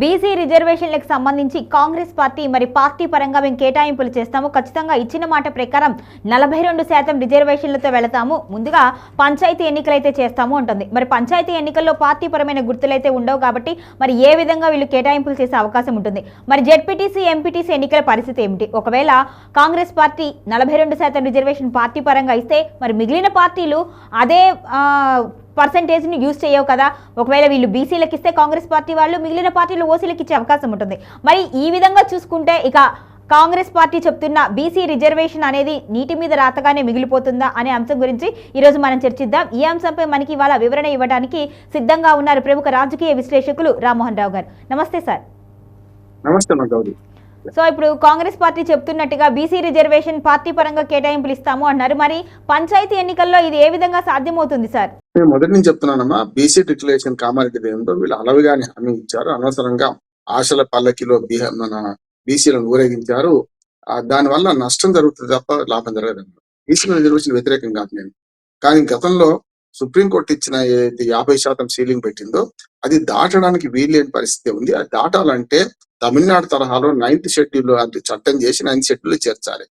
BC రిజర్వేషన్లకు సంబంధించి Congress party మరి పార్టీ పరంగా మేము కేటాయింపులు చేస్తాము. ఖచ్చితంగా ఇచ్చిన మాట ప్రకారం నలభై రెండు శాతం రిజర్వేషన్లతో వెళతాము. ముందుగా పంచాయతీ ఎన్నికలైతే చేస్తాము ఉంటుంది మరి పంచాయతీ ఎన్నికల్లో పార్టీ పరమైన గుర్తులైతే ఉండవు కాబట్టి మరి ఏ విధంగా వీళ్ళు కేటాయింపులు చేసే అవకాశం ఉంటుంది? మరి జెడ్పీటీసీ ఎంపీటీసీ ఎన్నికల పరిస్థితి ఏమిటి? ఒకవేళ కాంగ్రెస్ పార్టీ నలభై రెండు శాతం రిజర్వేషన్ పార్టీ పరంగా ఇస్తే మరి మిగిలిన పార్టీలు అదే పర్సంటేజ్ని యూజ్ చేయవు కదా. ఒకవేళ వీళ్ళు బీసీలకు ఇస్తే కాంగ్రెస్ పార్టీ వాళ్ళు మిగిలిన పార్టీలు ఓసీలకు ఇచ్చే అవకాశం ఉంటుంది. మరి ఈ విధంగా చూసుకుంటే ఇక కాంగ్రెస్ పార్టీ చెప్తున్న బీసీ రిజర్వేషన్ అనేది నీటి మీద రాతగానే మిగిలిపోతుందా అనే అంశం గురించి ఈరోజు మనం చర్చిద్దాం. ఈ అంశంపై మనకి ఇవాళ వివరణ ఇవ్వడానికి సిద్ధంగా ఉన్నారు ప్రముఖ రాజకీయ విశ్లేషకులు రామ్మోహన్ రావు గారు. నమస్తే సార్. నమస్తే సో ఇప్పుడు కాంగ్రెస్ పార్టీ చెప్తున్నట్టుగా బీసీ రిజర్వేషన్ పార్టీ పరంగా కేటాయింపులు ఇస్తాము అన్నారు. మరి పంచాయతీ ఎన్నికల్లో ఇది ఏ విధంగా సాధ్యమవుతుంది సార్? నేను మొదటి నుంచి చెప్తున్నానమ్మా బీసీ డిక్లరేషన్ కామారెడ్డి ఏంటో వీళ్ళు అలవిగాని హామీ ఇచ్చారు. అనవసరంగా ఆశల పల్లకిలో బిహ మన బీసీలను ఊరేగించారు. దాని దానివల్ల నష్టం జరుగుతుంది తప్ప లాభం జరగదు బీసీ రిజర్వేషన్ వ్యతిరేకం కాదు నేను. కానీ గతంలో సుప్రీంకోర్టు ఇచ్చిన ఏదైతే యాభై శాతం సీలింగ్ పెట్టిందో అది దాటడానికి వీల్లేని పరిస్థితి ఉంది. అది దాటాలంటే తమిళనాడు తరహాలో నైన్త్ షెడ్యూల్ అంటే చట్టం చేసి నైన్త్ షెడ్యూల్ చేర్చాలి.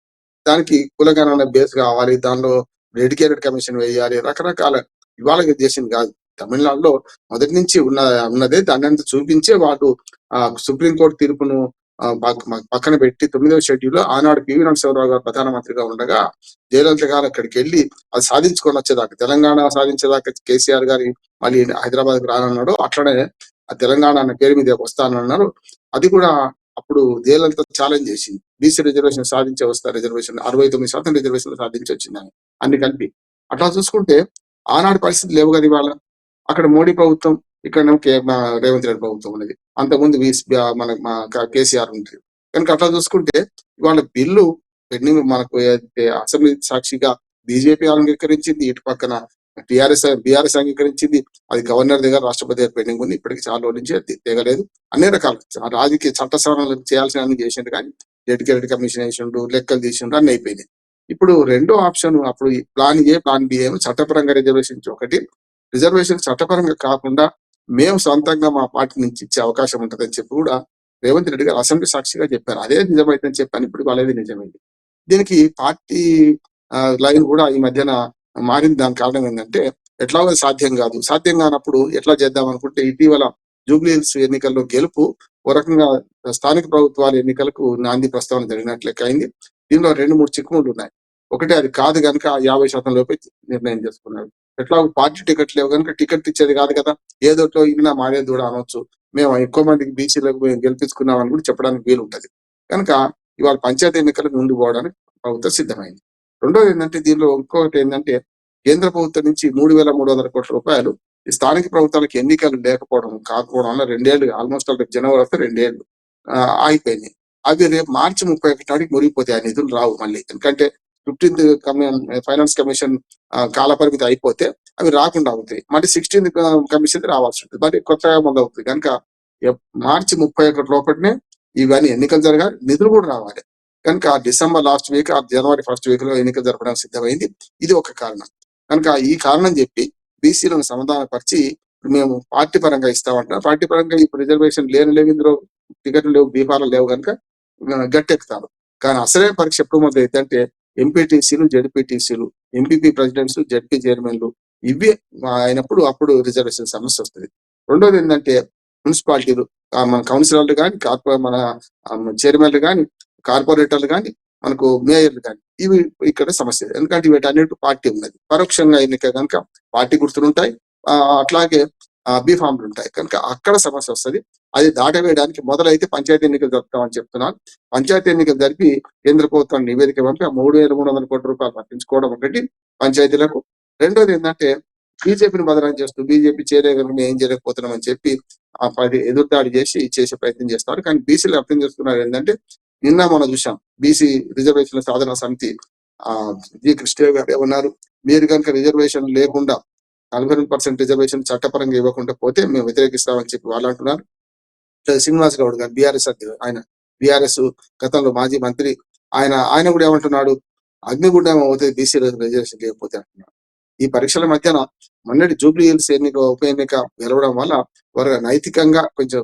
దానికి కులగణన బేస్ కావాలి దానిలో డెడికేటెడ్ కమిషన్ వేయాలి రకరకాల ఇవాళ చేసింది కాదు. తమిళనాడులో మొదటి నుంచి ఉన్న ఉన్నదే దాన్ని అంతా చూపించే వాళ్ళు ఆ సుప్రీంకోర్టు తీర్పును పక్కన పెట్టి తొమ్మిదవ షెడ్యూల్ ఆనాడు పివి నరసింహరావు గారు ప్రధానమంత్రిగా ఉండగా జయలలిత గారు అక్కడికి వెళ్ళి అది సాధించుకొని వచ్చేదాకా తెలంగాణ సాధించేదాకా కేసీఆర్ గారి మళ్ళీ హైదరాబాద్ రానన్నాడు. అట్లనే ఆ తెలంగాణ అనే పేరు మీద వస్తానన్నారు. అది కూడా అప్పుడు జయలలిత ఛాలెంజ్ చేసింది. బీసీ రిజర్వేషన్ సాధించే వస్తా రిజర్వేషన్ అరవై తొమ్మిది శాతం రిజర్వేషన్ సాధించి వచ్చిందని అన్ని కలిపి. అట్లా చూసుకుంటే ఆనాటి పరిస్థితి లేవు కదా ఇవాళ. అక్కడ మోడీ ప్రభుత్వం ఇక్కడ రేవంత్ రెడ్డి ప్రభుత్వం ఉన్నది. అంతకుముందు బా- మన కేసీఆర్ ఉంటుంది కనుక అట్లా చూసుకుంటే ఇవాళ బిల్లు పెండింగ్ మనకు అసెంబ్లీ సాక్షిగా బీజేపీ అంగీకరించింది ఇటు పక్కన టిఆర్ఎస్ బీఆర్ఎస్ అంగీకరించింది. అది గవర్నర్ దగ్గర రాష్ట్రపతి దగ్గర పెండింగ్ ఉంది. ఇప్పటికి చాలా రోజుల నుంచి అది తెగలేదు. అన్ని రకాల రాజకీయ చట్ట సవరణలు చేయాల్సిన అన్ని చేసిండు కానీ డెడికేటెడ్ కమిషన్ వేసిండు లెక్కలు తీసిండు అన్ని అయిపోయినాయి. ఇప్పుడు రెండో ఆప్షన్ అప్పుడు ప్లాన్ ఏ ప్లాన్ బి ఏమో చట్టపరంగా రిజర్వేషన్ ఒకటి. రిజర్వేషన్ చట్టపరంగా కాకుండా మేము సొంతంగా మా పార్టీ నుంచి ఇచ్చే అవకాశం ఉంటుందని చెప్పి కూడా రేవంత్ రెడ్డి గారు అసెంబ్లీ సాక్షిగా చెప్పారు. అదే నిజమైతే చెప్పాను. ఇప్పుడు వాళ్ళది నిజమైంది. దీనికి పార్టీ లైన్ కూడా ఈ మధ్యన మారింది దాని కారణం ఏంటంటే ఎట్లాగో సాధ్యం కాదు. సాధ్యం కానప్పుడు ఎట్లా చేద్దాం అనుకుంటే ఇటీవల జూబ్లీ హిల్స్ ఎన్నికల్లో గెలుపు ఒక రకంగా స్థానిక ప్రభుత్వాల ఎన్నికలకు నాంది ప్రస్తావన జరిగినట్లెక్క అయింది. దీనిలో రెండు మూడు చిక్కుముళ్ళు ఉన్నాయి. ఒకటి అది కాదు కనుక యాభై శాతం లోపే నిర్ణయం చేసుకున్నారు. ఎట్లా పార్టీ టికెట్ లేవు కనుక టికెట్ ఇచ్చేది కాదు కదా. ఏదోట్లో ఇన్నా మారేది దూడ అనొచ్చు. మేము ఎక్కువ మందికి బీసీలకు మేము గెలిపించుకున్నాం అని కూడా చెప్పడానికి వీలు ఉంటుంది కనుక ఇవాళ పంచాయతీ ఎన్నికలకు ముందు పోవడానికి ప్రభుత్వం సిద్ధమైంది. రెండోది ఏంటంటే దీనిలో ఇంకొకటి ఏంటంటే కేంద్ర ప్రభుత్వం నుంచి మూడు వేల మూడు వందల కోట్ల రూపాయలు ఈ స్థానిక ప్రభుత్వాలకు ఎన్నికలు లేకపోవడం కాకపోవడం వల్ల రెండేళ్ళు ఆల్మోస్ట్ రేపు జనవరి వస్తే రెండేళ్ళు ఆగిపోయినాయి. అవి రేపు మార్చి ముప్పై ఒకటి నాటికి మురిగిపోతాయి ఆ నిధులు రావు మళ్ళీ. ఎందుకంటే ఫిఫ్టీన్త్ ఫైనాన్స్ కమిషన్ కాల పరిమితి అయిపోతే అవి రాకుండా అవుతాయి మళ్ళీ సిక్స్టీన్త్ కమిషన్ రావాల్సి ఉంటుంది. మరి కొత్తగా మొదలవుతుంది. కనుక మార్చి ముప్పై ఒకటి లోపలనే ఇవన్నీ ఎన్నికలు జరగాలి నిధులు కూడా రావాలి. కనుక డిసెంబర్ లాస్ట్ వీక్ ఆ జనవరి ఫస్ట్ వీక్లో ఎన్నికలు జరపడానికి సిద్ధమైంది. ఇది ఒక కారణం. కనుక ఈ కారణం చెప్పి బీసీలను సమాధానపరిచి పరిచి మేము పార్టీ పరంగా ఇస్తామంటున్నాం పార్టీ పరంగా ఇప్పుడు రిజర్వేషన్ లేని లేవు ఇందులో టికెట్లు లేవు బీహార్లు లేవు కనుక గట్టెక్కుతారు. కానీ అసలే పరీక్ష ఎప్పుడు మొదలైతే అంటే ఎంపీటీసీలు జడ్పీటీసీలు ఎంపీపీ ప్రెసిడెంట్స్ జడ్పీ చైర్మన్లు ఇవి అయినప్పుడు అప్పుడు రిజర్వేషన్ సమస్య వస్తుంది. రెండోది ఏంటంటే మున్సిపాలిటీలు ఆ, మన కౌన్సిలర్లు కానీ మన చైర్మన్లు కానీ కార్పొరేటర్లు కానీ మనకు మేయర్లు కానీ ఇవి ఇక్కడ సమస్య. ఎందుకంటే వీటన్నిటి పార్టీ ఉన్నది. పరోక్షంగా ఎన్నిక కనుక పార్టీ గుర్తులు ఉంటాయి. ఆ, అట్లాగే బీఫామ్లు ఉంటాయి. కనుక అక్కడ సమస్య వస్తుంది. అది దాటవేయడానికి మొదలైతే పంచాయతీ ఎన్నికలు జరుపుతామని చెప్తున్నాను. పంచాయతీ ఎన్నికలు జరిపి కేంద్ర ప్రభుత్వం నివేదిక పంపి ఆ మూడు వేల మూడు వందల కోట్ల రూపాయలు పట్టించుకోవడం ఒకటి పంచాయతీలకు. రెండోది ఏంటంటే బీజేపీని బదనం చేస్తూ బీజేపీ చేయలేక మేము ఏం చేయలేకపోతున్నాం అని చెప్పి ఆ పది ఎదురుదాడి చేసి చేసే ప్రయత్నం చేస్తారు కానీ బీసీలు అర్థం చేస్తున్నారు ఏంటంటే నిన్న మనం చూసాం బీసీ రిజర్వేషన్ల సాధన సమితి ఆ జి. కృష్ణదేవ్ గారు ఏమన్నారు? మీరు కనుక రిజర్వేషన్ లేకుండా నలభై రెండు పర్సెంట్ రిజర్వేషన్ చట్టపరంగా ఇవ్వకుండా పోతే మేము వ్యతిరేకిస్తామని చెప్పి వాళ్ళు అంటున్నారు. శ్రీనివాస్ గౌడ్ గారు బీఆర్ఎస్ ఆయన బీఆర్ఎస్ గతంలో మాజీ మంత్రి ఆయన ఆయన కూడా ఏమంటున్నాడు? అగ్నిగుండం అవుతుంది బీసీ రిజర్వేషన్ లేకపోతే అంటున్నాడు. ఈ పరీక్షల మధ్యన మొన్నటి జూబ్లీ హిల్స్ ఎన్నిక ఉప ఎన్నిక గెలవడం వల్ల వారు నైతికంగా కొంచెం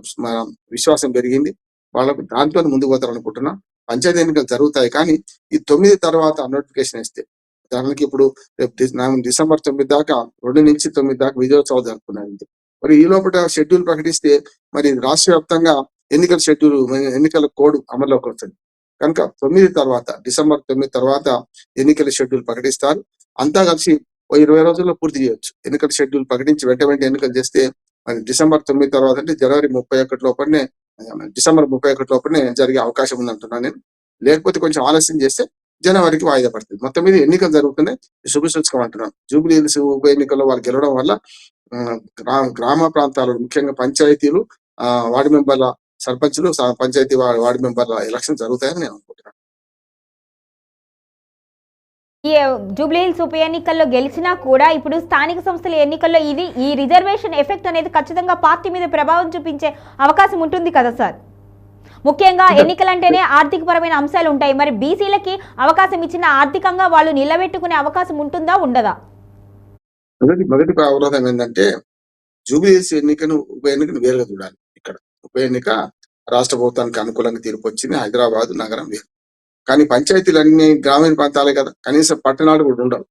విశ్వాసం పెరిగింది. వాళ్ళకు దాంట్లో ముందుకు పోతారు అనుకుంటున్నా. పంచాయతీ ఎన్నికలు జరుగుతాయి కానీ ఈ తొమ్మిది తర్వాత నోటిఫికేషన్ ఇస్తే దానికి ఇప్పుడు రేపు డిసెంబర్ తొమ్మిది దాకా రెండు నుంచి తొమ్మిది దాకా విజయోత్సవాలు జరుపుకున్నారు మరి ఈ లోపల షెడ్యూల్ ప్రకటిస్తే మరి రాష్ట్ర వ్యాప్తంగా ఎన్నికల షెడ్యూల్ ఎన్నికల కోడ్ అమల్లోకి వస్తుంది. కనుక తొమ్మిది తర్వాత డిసెంబర్ తొమ్మిది తర్వాత ఎన్నికల షెడ్యూల్ ప్రకటిస్తారు. అంతా కలిసి ఓ ఇరవై రోజుల్లో పూర్తి చేయొచ్చు. ఎన్నికల షెడ్యూల్ ప్రకటించి వెంట వెంట ఎన్నికలు చేస్తే మరి డిసెంబర్ తొమ్మిది తర్వాత అంటే జనవరి ముప్పై ఒకటి లోపలనే డిసెంబర్ ముప్పై ఒకటి లోపలనే జరిగే అవకాశం ఉంది అంటున్నాను నేను. లేకపోతే కొంచెం ఆలస్యం చేస్తే జనవరికి వాయిదా పడుతుంది. మొత్తం మీద ఎన్నికలు జరుగుతున్నాయి. శుభ అంటున్నాను. జూబ్లీ హిల్స్ ఉప ఎన్నికల్లో వాళ్ళు గెలవడం వల్ల గ్రామ ప్రాంతాలు ముఖ్యంగా పంచాయతీలు ఆ వార్డు మెంబర్ల సర్పంచులు పంచాయతీ వార్డు మెంబర్ల ఎలక్షన్ జరుగుతాయని నేను అనుకుంటున్నాను. ఈ జూబ్లీ హిల్స్ ఉప ఎన్నికల్లో గెలిచినా కూడా ఇప్పుడు స్థానిక సంస్థల ఎన్నికల్లో ఇది ఈ రిజర్వేషన్ ఎఫెక్ట్ అనేది ఖచ్చితంగా పార్టీ మీద ప్రభావం చూపించే అవకాశం ఉంటుంది కదా సార్? ముఖ్యంగా ఎన్నికలంటేనే ఆర్థికపరమైన అంశాలు ఉంటాయి. మరి బీసీలకి అవకాశం ఇచ్చిన ఆర్థికంగా వాళ్ళు నిలబెట్టుకునే అవకాశం ఉంటుందా ఉండదా? మొదటి మొదటి అవరోధం ఏంటంటే జూబ్లీ హిల్స్ ఎన్నికను ఉప ఎన్నికను వేరుగా చూడాలి. ఇక్కడ ఉప ఎన్నిక రాష్ట్ర ప్రభుత్వానికి అనుకూలంగా తీర్పు వచ్చింది. హైదరాబాద్ నగరం వేరు. కానీ పంచాయతీలన్నీ గ్రామీణ ప్రాంతాలే కదా. కనీసం పట్టణాలు కూడా ఉండవు.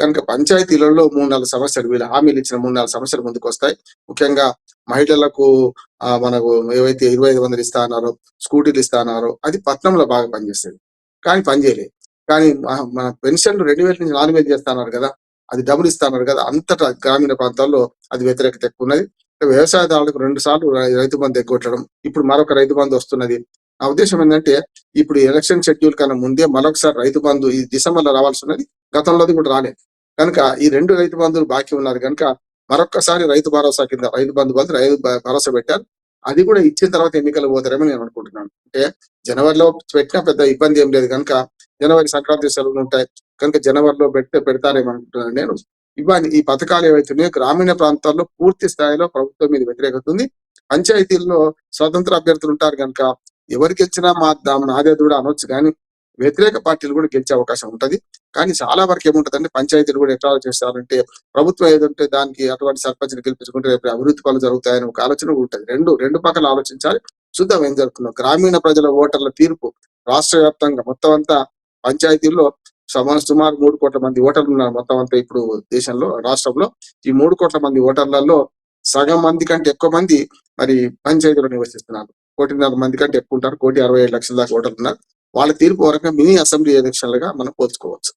కనుక పంచాయతీలలో మూడు నాలుగు సమస్యలు వీళ్ళు హామీలు ఇచ్చిన మూడు నాలుగు సమస్యలు ముందుకు వస్తాయి. ముఖ్యంగా మహిళలకు మనకు ఏవైతే ఇరవై ఐదు వందలు ఇస్తా అన్నారో స్కూటీలు ఇస్తా అన్నారో అది పట్నంలో బాగా పనిచేస్తుంది. కానీ పనిచేయలేదు కానీ మన- పెన్షన్లు రెండు వేల నుంచి నాలుగు వేలు చేస్తున్నారు కదా. అది డబ్బులు ఇస్తున్నారు కదా. అంతటా గ్రామీణ ప్రాంతాల్లో అది వ్యతిరేకత ఎక్కువ ఉన్నది. వ్యవసాయదారులకు రెండు సార్లు రైతు బంధు ఎగ్గొట్టడం. ఇప్పుడు మరొక రైతు బంధు వస్తున్నది. నా ఉద్దేశం ఏంటంటే ఇప్పుడు ఎలక్షన్ షెడ్యూల్ కన్నా ముందే మరొకసారి రైతు బంధు ఈ డిసెంబర్లో రావాల్సి ఉన్నది గతంలో అది కూడా రాలేదు. కనుక ఈ రెండు రైతు బంధువులు బాకీ ఉన్నారు కనుక మరొక్కసారి రైతు భరోసా కింద రైతు బంధు బంధు రైతు భరోసా పెట్టారు. అది కూడా ఇచ్చిన తర్వాత ఎన్నికలు పోతారేమో నేను అనుకుంటున్నాను. అంటే జనవరిలో పెట్టినా పెద్ద ఇబ్బంది ఏం లేదు కనుక జనవరి సంక్రాంతి సెలవులు ఉంటాయి. కనుక జనవరిలో పెడితే పెడతారేమో అనుకుంటున్నాను నేను. ఇవన్నీ ఈ పథకాలు ఏవైతున్నాయో గ్రామీణ ప్రాంతాల్లో పూర్తి స్థాయిలో ప్రభుత్వం మీద వ్యతిరేకత ఉంది. పంచాయతీల్లో స్వతంత్ర అభ్యర్థులు ఉంటారు కనుక ఎవరు గెలిచినా మా దా- నాదే దూడ అనొచ్చు కానీ వ్యతిరేక పార్టీలు కూడా గెలిచే అవకాశం ఉంటది. కానీ చాలా వరకు ఏముంటదంటే పంచాయతీలు కూడా ఎట్లా చేస్తారంటే ప్రభుత్వం ఏదంటే దానికి అటువంటి సర్పంచ్ని గెలిపించుకుంటే రేపు అభివృద్ధి పనులు జరుగుతాయని ఒక ఆలోచన కూడా ఉంటుంది. రెండు రెండు పక్కల ఆలోచించాలి. చూద్దాం ఏం జరుగుతుందో. గ్రామీణ ప్రజల ఓటర్ల తీర్పు. రాష్ట్ర వ్యాప్తంగా మొత్తం అంతా పంచాయతీల్లో సుమారు సుమారు మూడు కోట్ల మంది ఓటర్లు ఉన్నారు మొత్తం అంతా ఇప్పుడు దేశంలో రాష్ట్రంలో. ఈ మూడు కోట్ల మంది ఓటర్లలో సగం మంది కంటే ఎక్కువ మంది మరి పంచాయతీలో నివసిస్తున్నారు. కోటిన్నర మంది కంటే ఎక్కువ ఉంటారు. కోటి అరవై ఏడు లక్షల దాకా ఓటర్లు ఉన్నారు వాళ్ళ తీర్పు వరకు మినీ అసెంబ్లీ ఎలక్షన్లుగా మనం పోల్చుకోవచ్చు.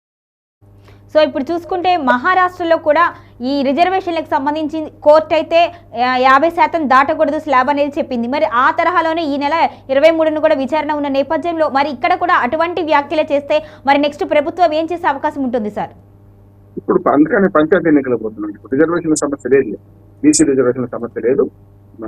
సో ఇప్పుడు చూసుకుంటే మహారాష్ట్రలో కూడా ఈ రిజర్వేషన్లకు సంబంధించి కోర్టు అయితే యాభై శాతం దాటకూడదు స్లాబ్ అనేది చెప్పింది. మరి ఆ తరహాలోనే ఈ నెల ఇరవై మూడును కూడా విచారణ ఉన్న నేపథ్యంలో మరి ఇక్కడ కూడా అటువంటి వ్యాఖ్యలు చేస్తే మరి నెక్స్ట్ ప్రభుత్వం ఏం చేసే అవకాశం ఉంటుంది సార్? ఇప్పుడు అందుకని పంచాయతీ ఎన్నికలు పోతున్నాం రిజర్వేషన్ సమస్య లేదు. బీసీ రిజర్వేషన్ సమస్య లేదు.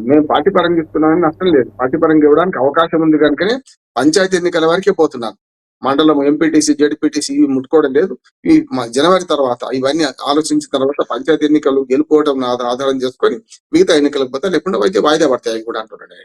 మేము పార్టీ పరంగా ఇస్తున్నామని నష్టం లేదు. పార్టీ పరంగా ఇవ్వడానికి అవకాశం ఉంది కనుకనే పంచాయతీ ఎన్నికల వరకే పోతున్నాను మండలం ఎంపీటీసీ జడ్పీటీసీ ఇవి ముట్టుకోవడం లేదు. ఈ మ- జనవరి తర్వాత ఇవన్నీ ఆలోచించిన తర్వాత పంచాయతీ ఎన్నికలు గెలుపుకోవడం ఆధారం చేసుకొని మిగతా ఎన్నికలకు పోతే లేకుండా అయితే వాయిదా పడతాయి కూడా అంటున్నాడు